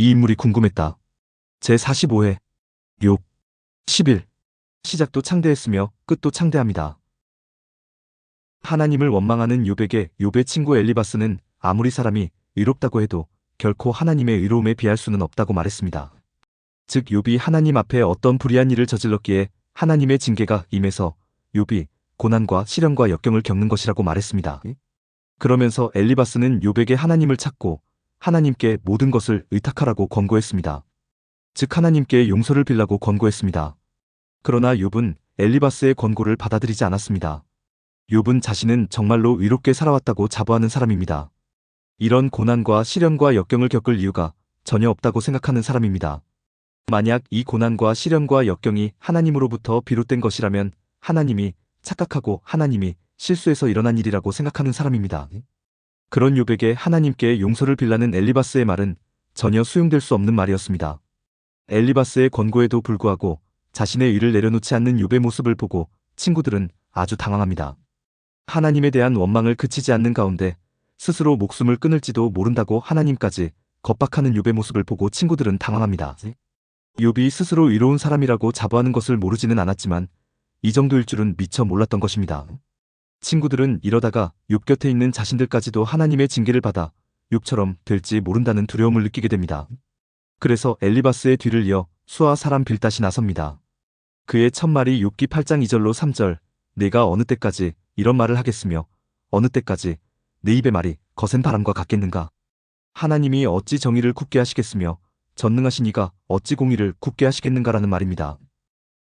이 인물이 궁금했다. 제45회 욥 10일 시작도 창대했으며 끝도 창대합니다. 하나님을 원망하는 욥에게 욥의 친구 엘리바스는 아무리 사람이 의롭다고 해도 결코 하나님의 의로움에 비할 수는 없다고 말했습니다. 즉 욥이 하나님 앞에 어떤 불의한 일을 저질렀기에 하나님의 징계가 임해서 욥이 고난과 시련과 역경을 겪는 것이라고 말했습니다. 그러면서 엘리바스는 욥에게 하나님을 찾고 하나님께 모든 것을 의탁하라고 권고했습니다. 즉 하나님께 용서를 빌라고 권고했습니다. 그러나 욥은 엘리바스의 권고를 받아들이지 않았습니다. 욥은 자신은 정말로 의롭게 살아왔다고 자부하는 사람입니다. 이런 고난과 시련과 역경을 겪을 이유가 전혀 없다고 생각하는 사람입니다. 만약 이 고난과 시련과 역경이 하나님으로부터 비롯된 것이라면 하나님이 착각하고 하나님이 실수해서 일어난 일이라고 생각하는 사람입니다. 그런 욥에게 하나님께 용서를 빌라는 엘리바스의 말은 전혀 수용될 수 없는 말이었습니다. 엘리바스의 권고에도 불구하고 자신의 의를 내려놓지 않는 욥의 모습을 보고 친구들은 아주 당황합니다. 하나님에 대한 원망을 그치지 않는 가운데 스스로 목숨을 끊을지도 모른다고 하나님까지 겁박하는 욥의 모습을 보고 친구들은 당황합니다. 욥이 스스로 의로운 사람이라고 자부하는 것을 모르지는 않았지만 이 정도일 줄은 미처 몰랐던 것입니다. 친구들은 이러다가 욥 곁에 있는 자신들까지도 하나님의 징계를 받아 욥처럼 될지 모른다는 두려움을 느끼게 됩니다. 그래서 엘리바스의 뒤를 이어 수아 사람 빌닷이 나섭니다. 그의 첫 말이 욥기 8장 2절로 3절 내가 어느 때까지 이런 말을 하겠으며 어느 때까지 내 입의 말이 거센 바람과 같겠는가 하나님이 어찌 정의를 굳게 하시겠으며 전능하신 이가 어찌 공의를 굳게 하시겠는가라는 말입니다.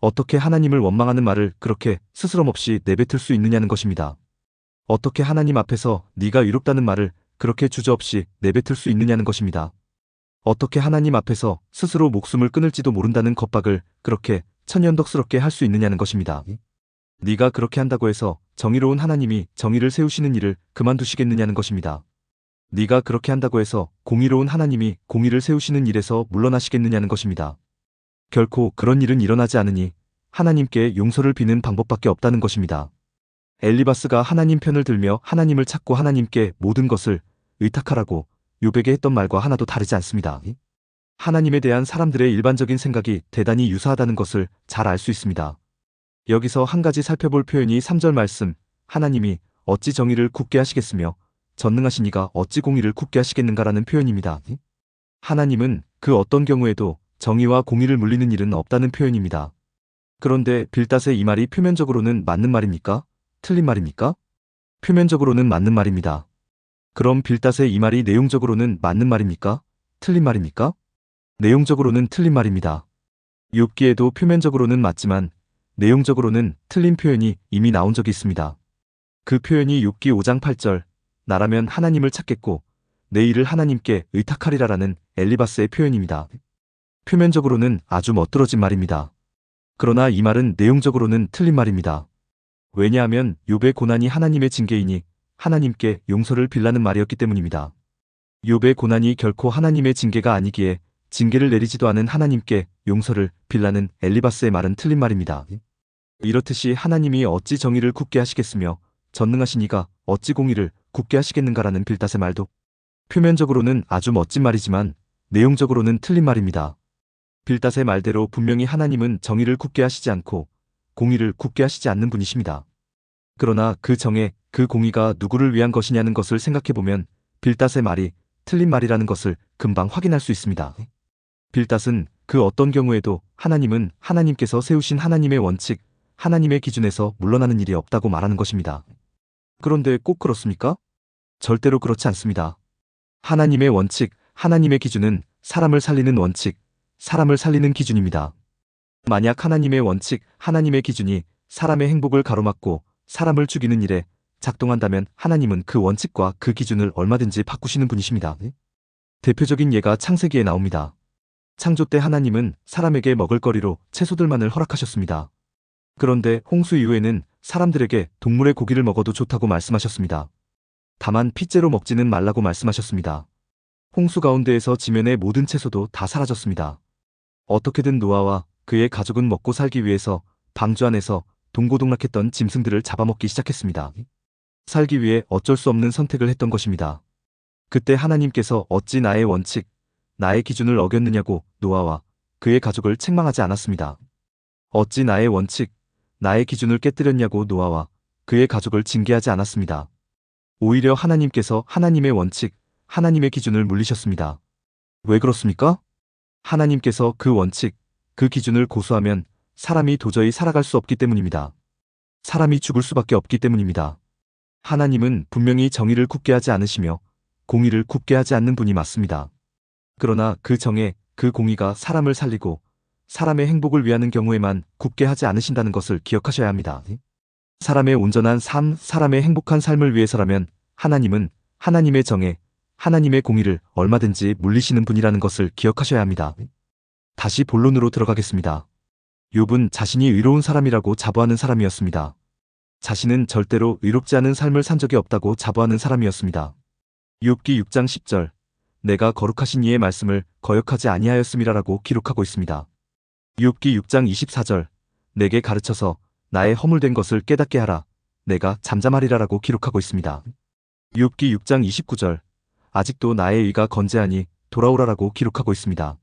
어떻게 하나님을 원망하는 말을 그렇게 스스럼 없이 내뱉을 수 있느냐는 것입니다. 어떻게 하나님 앞에서 네가 의롭다는 말을 그렇게 주저없이 내뱉을 수 있느냐는 것입니다. 어떻게 하나님 앞에서 스스로 목숨을 끊을지도 모른다는 겁박을 그렇게 천연덕스럽게 할 수 있느냐는 것입니다. 네가 그렇게 한다고 해서 정의로운 하나님이 정의를 세우시는 일을 그만두시겠느냐는 것입니다. 네가 그렇게 한다고 해서 공의로운 하나님이 공의를 세우시는 일에서 물러나시겠느냐는 것입니다. 결코 그런 일은 일어나지 않으니 하나님께 용서를 비는 방법밖에 없다는 것입니다. 엘리바스가 하나님 편을 들며 하나님을 찾고 하나님께 모든 것을 의탁하라고 요백에 했던 말과 하나도 다르지 않습니다. 하나님에 대한 사람들의 일반적인 생각이 대단히 유사하다는 것을 잘 알 수 있습니다. 여기서 한 가지 살펴볼 표현이 3절 말씀, 하나님이 어찌 정의를 굳게 하시겠으며 전능하신 이가 어찌 공의를 굳게 하시겠는가라는 표현입니다. 하나님은 그 어떤 경우에도 정의와 공의를 물리는 일은 없다는 표현입니다. 그런데 빌닷의 이 말이 표면적으로는 맞는 말입니까? 틀린 말입니까? 표면적으로는 맞는 말입니다. 그럼 빌닷의 이 말이 내용적으로는 맞는 말입니까? 틀린 말입니까? 내용적으로는 틀린 말입니다. 욥기에도 표면적으로는 맞지만 내용적으로는 틀린 표현이 이미 나온 적이 있습니다. 그 표현이 욥기 5장 8절 나라면 하나님을 찾겠고 내 일을 하나님께 의탁하리라라는 엘리바스의 표현입니다. 표면적으로는 아주 멋들어진 말입니다. 그러나 이 말은 내용적으로는 틀린 말입니다. 왜냐하면 욥의 고난이 하나님의 징계이니 하나님께 용서를 빌라는 말이었기 때문입니다. 욥의 고난이 결코 하나님의 징계가 아니기에 징계를 내리지도 않은 하나님께 용서를 빌라는 엘리바스의 말은 틀린 말입니다. 이렇듯이 하나님이 어찌 정의를 굳게 하시겠으며 전능하신 이가 어찌 공의를 굳게 하시겠는가라는 빌닷의 말도 표면적으로는 아주 멋진 말이지만 내용적으로는 틀린 말입니다. 빌닷의 말대로 분명히 하나님은 정의를 굳게 하시지 않고 공의를 굳게 하시지 않는 분이십니다. 그러나 그 정에 그 공의가 누구를 위한 것이냐는 것을 생각해보면 빌닷의 말이 틀린 말이라는 것을 금방 확인할 수 있습니다. 빌닷은 그 어떤 경우에도 하나님은 하나님께서 세우신 하나님의 원칙, 하나님의 기준에서 물러나는 일이 없다고 말하는 것입니다. 그런데 꼭 그렇습니까? 절대로 그렇지 않습니다. 하나님의 원칙, 하나님의 기준은 사람을 살리는 원칙, 사람을 살리는 기준입니다. 만약 하나님의 원칙, 하나님의 기준이 사람의 행복을 가로막고 사람을 죽이는 일에 작동한다면 하나님은 그 원칙과 그 기준을 얼마든지 바꾸시는 분이십니다. 대표적인 예가 창세기에 나옵니다. 창조 때 하나님은 사람에게 먹을거리로 채소들만을 허락하셨습니다. 그런데 홍수 이후에는 사람들에게 동물의 고기를 먹어도 좋다고 말씀하셨습니다. 다만 핏째로 먹지는 말라고 말씀하셨습니다. 홍수 가운데에서 지면의 모든 채소도 다 사라졌습니다. 어떻게든 노아와 그의 가족은 먹고 살기 위해서 방주 안에서 동고동락했던 짐승들을 잡아먹기 시작했습니다. 살기 위해 어쩔 수 없는 선택을 했던 것입니다. 그때 하나님께서 어찌 나의 원칙, 나의 기준을 어겼느냐고 노아와 그의 가족을 책망하지 않았습니다. 어찌 나의 원칙, 나의 기준을 깨뜨렸냐고 노아와 그의 가족을 징계하지 않았습니다. 오히려 하나님께서 하나님의 원칙, 하나님의 기준을 물리셨습니다. 왜 그렇습니까? 하나님께서 그 원칙, 그 기준을 고수하면 사람이 도저히 살아갈 수 없기 때문입니다. 사람이 죽을 수밖에 없기 때문입니다. 하나님은 분명히 정의를 굳게 하지 않으시며 공의를 굳게 하지 않는 분이 맞습니다. 그러나 그 정에 그 공의가 사람을 살리고 사람의 행복을 위하는 경우에만 굳게 하지 않으신다는 것을 기억하셔야 합니다. 사람의 온전한 삶, 사람의 행복한 삶을 위해서라면 하나님은 하나님의 정에 하나님의 공의를 얼마든지 물리시는 분이라는 것을 기억하셔야 합니다. 다시 본론으로 들어가겠습니다. 욥은 자신이 의로운 사람이라고 자부하는 사람이었습니다. 자신은 절대로 의롭지 않은 삶을 산 적이 없다고 자부하는 사람이었습니다. 욥기 6장 10절 내가 거룩하신 이의 말씀을 거역하지 아니하였음이라라고 기록하고 있습니다. 욥기 6장 24절 내게 가르쳐서 나의 허물된 것을 깨닫게 하라 내가 잠잠하리라라고 기록하고 있습니다. 욥기 6장 29절 아직도 나의 의가 건재하니 돌아오라라고 기록하고 있습니다.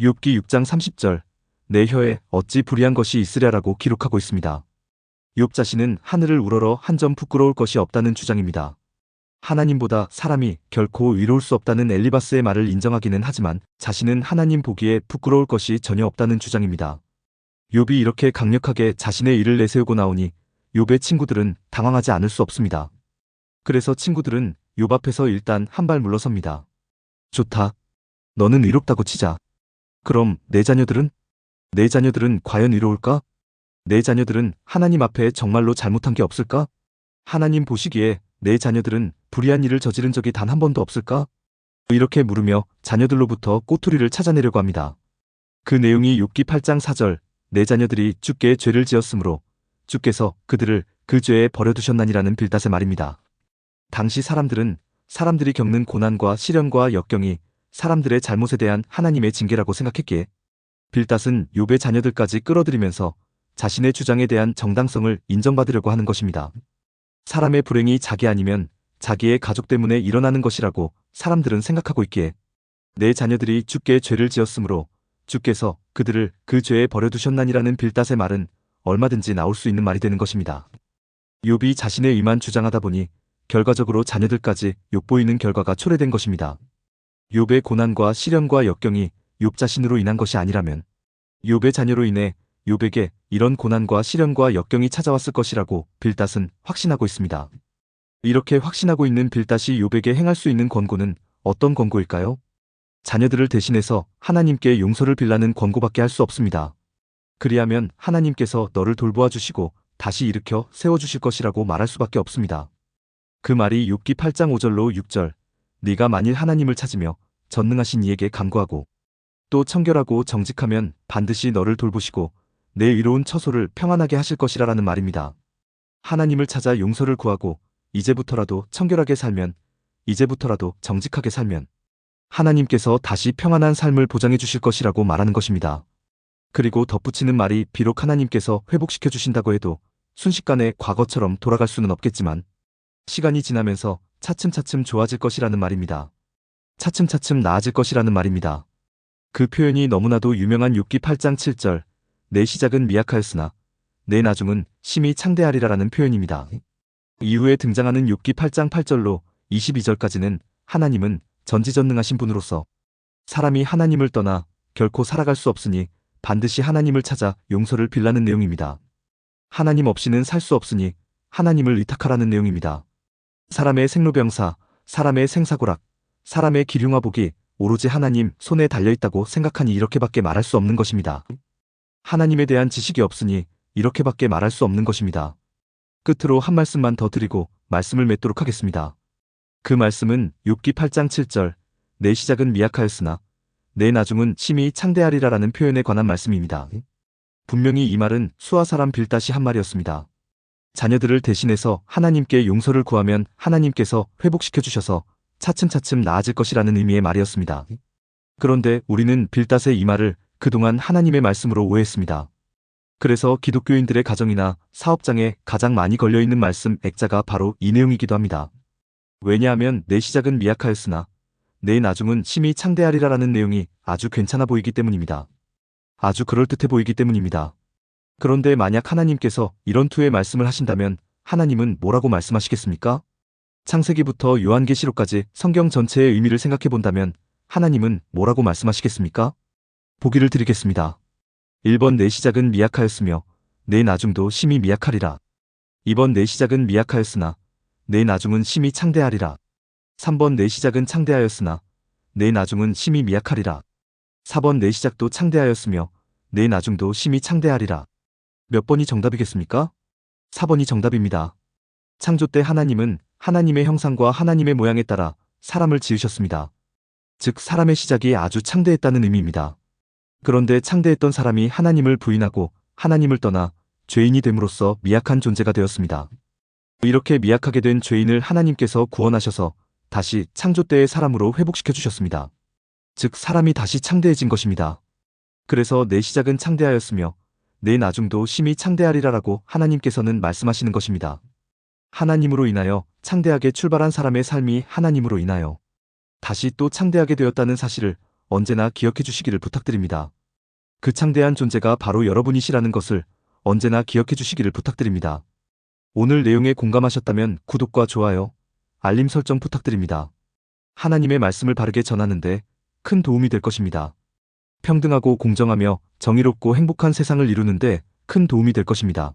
욥기 6장 30절 내 혀에 어찌 불의한 것이 있으랴라고 기록하고 있습니다. 욥 자신은 하늘을 우러러 한 점 부끄러울 것이 없다는 주장입니다. 하나님보다 사람이 결코 의로울 수 없다는 엘리바스의 말을 인정하기는 하지만 자신은 하나님 보기에 부끄러울 것이 전혀 없다는 주장입니다. 욥이 이렇게 강력하게 자신의 일을 내세우고 나오니 욥의 친구들은 당황하지 않을 수 없습니다. 그래서 친구들은 욥 앞에서 일단 한 발 물러섭니다. 좋다. 너는 의롭다고 치자. 그럼 내 자녀들은? 내 자녀들은 과연 의로울까? 내 자녀들은 하나님 앞에 정말로 잘못한 게 없을까? 하나님 보시기에 내 자녀들은 불의한 일을 저지른 적이 단 한 번도 없을까? 이렇게 물으며 자녀들로부터 꼬투리를 찾아내려고 합니다. 그 내용이 6기 8장 4절 내 자녀들이 주께 죄를 지었으므로 주께서 그들을 그 죄에 버려두셨나니라는 빌닷의 말입니다. 당시 사람들은 사람들이 겪는 고난과 시련과 역경이 사람들의 잘못에 대한 하나님의 징계라고 생각했기에 빌닷은 욥의 자녀들까지 끌어들이면서 자신의 주장에 대한 정당성을 인정받으려고 하는 것입니다. 사람의 불행이 자기 아니면 자기의 가족 때문에 일어나는 것이라고 사람들은 생각하고 있기에 내 자녀들이 주께 죄를 지었으므로 주께서 그들을 그 죄에 버려두셨나니라는 빌닷의 말은 얼마든지 나올 수 있는 말이 되는 것입니다. 욥이 자신의 의만 주장하다 보니 결과적으로 자녀들까지 욕보이는 결과가 초래된 것입니다. 욥의 고난과 시련과 역경이 욥 자신으로 인한 것이 아니라면 욥의 자녀로 인해 욥에게 이런 고난과 시련과 역경이 찾아왔을 것이라고 빌닷은 확신하고 있습니다. 이렇게 확신하고 있는 빌닷이 욥에게 행할 수 있는 권고는 어떤 권고일까요? 자녀들을 대신해서 하나님께 용서를 빌라는 권고밖에 할 수 없습니다. 그리하면 하나님께서 너를 돌보아 주시고 다시 일으켜 세워 주실 것이라고 말할 수밖에 없습니다. 그 말이 욥기 8장 5절로 6절 네가 만일 하나님을 찾으며 전능하신 이에게 간구하고 또 청결하고 정직하면 반드시 너를 돌보시고 내 의로운 처소를 평안하게 하실 것이라라는 말입니다. 하나님을 찾아 용서를 구하고 이제부터라도 청결하게 살면 이제부터라도 정직하게 살면 하나님께서 다시 평안한 삶을 보장해 주실 것이라고 말하는 것입니다. 그리고 덧붙이는 말이 비록 하나님께서 회복시켜 주신다고 해도 순식간에 과거처럼 돌아갈 수는 없겠지만 시간이 지나면서 차츰차츰 좋아질 것이라는 말입니다. 차츰차츰 나아질 것이라는 말입니다. 그 표현이 너무나도 유명한 6기 8장 7절 내 시작은 미약하였으나 내 나중은 심히 창대하리라라는 표현입니다. 이후에 등장하는 6기 8장 8절로 22절까지는 하나님은 전지전능하신 분으로서 사람이 하나님을 떠나 결코 살아갈 수 없으니 반드시 하나님을 찾아 용서를 빌라는 내용입니다. 하나님 없이는 살 수 없으니 하나님을 의탁하라는 내용입니다. 사람의 생로병사, 사람의 생사고락, 사람의 기륭화복이 오로지 하나님 손에 달려있다고 생각하니 이렇게밖에 말할 수 없는 것입니다. 하나님에 대한 지식이 없으니 이렇게밖에 말할 수 없는 것입니다. 끝으로 한 말씀만 더 드리고 말씀을 맺도록 하겠습니다. 그 말씀은 6기 8장 7절 내 시작은 미약하였으나 내 나중은 심히 창대하리라라는 표현에 관한 말씀입니다. 분명히 이 말은 수아 사람 빌닷이 한 말이었습니다. 자녀들을 대신해서 하나님께 용서를 구하면 하나님께서 회복시켜 주셔서 차츰차츰 나아질 것이라는 의미의 말이었습니다. 그런데 우리는 빌닷의 이 말을 그동안 하나님의 말씀으로 오해했습니다. 그래서 기독교인들의 가정이나 사업장에 가장 많이 걸려있는 말씀 액자가 바로 이 내용이기도 합니다. 왜냐하면 내 시작은 미약하였으나 내 나중은 심히 창대하리라라는 내용이 아주 괜찮아 보이기 때문입니다. 아주 그럴듯해 보이기 때문입니다. 그런데 만약 하나님께서 이런 투의 말씀을 하신다면 하나님은 뭐라고 말씀하시겠습니까? 창세기부터 요한계시록까지 성경 전체의 의미를 생각해 본다면 하나님은 뭐라고 말씀하시겠습니까? 보기를 드리겠습니다. 1번 내 시작은 미약하였으며 내 나중도 심히 미약하리라. 2번 내 시작은 미약하였으나 내 나중은 심히 창대하리라. 3번 내 시작은 창대하였으나 내 나중은 심히 미약하리라. 4번 내 시작도 창대하였으며 내 나중도 심히 창대하리라. 몇 번이 정답이겠습니까? 4번이 정답입니다. 창조 때 하나님은 하나님의 형상과 하나님의 모양에 따라 사람을 지으셨습니다. 즉 사람의 시작이 아주 창대했다는 의미입니다. 그런데 창대했던 사람이 하나님을 부인하고 하나님을 떠나 죄인이 됨으로써 미약한 존재가 되었습니다. 이렇게 미약하게 된 죄인을 하나님께서 구원하셔서 다시 창조 때의 사람으로 회복시켜 주셨습니다. 즉 사람이 다시 창대해진 것입니다. 그래서 내 시작은 창대하였으며 내 나중도 심히 창대하리라라고 하나님께서는 말씀하시는 것입니다. 하나님으로 인하여 창대하게 출발한 사람의 삶이 하나님으로 인하여 다시 또 창대하게 되었다는 사실을 언제나 기억해 주시기를 부탁드립니다. 그 창대한 존재가 바로 여러분이시라는 것을 언제나 기억해 주시기를 부탁드립니다. 오늘 내용에 공감하셨다면 구독과 좋아요, 알림 설정 부탁드립니다. 하나님의 말씀을 바르게 전하는데 큰 도움이 될 것입니다. 평등하고 공정하며 정의롭고 행복한 세상을 이루는데 큰 도움이 될 것입니다.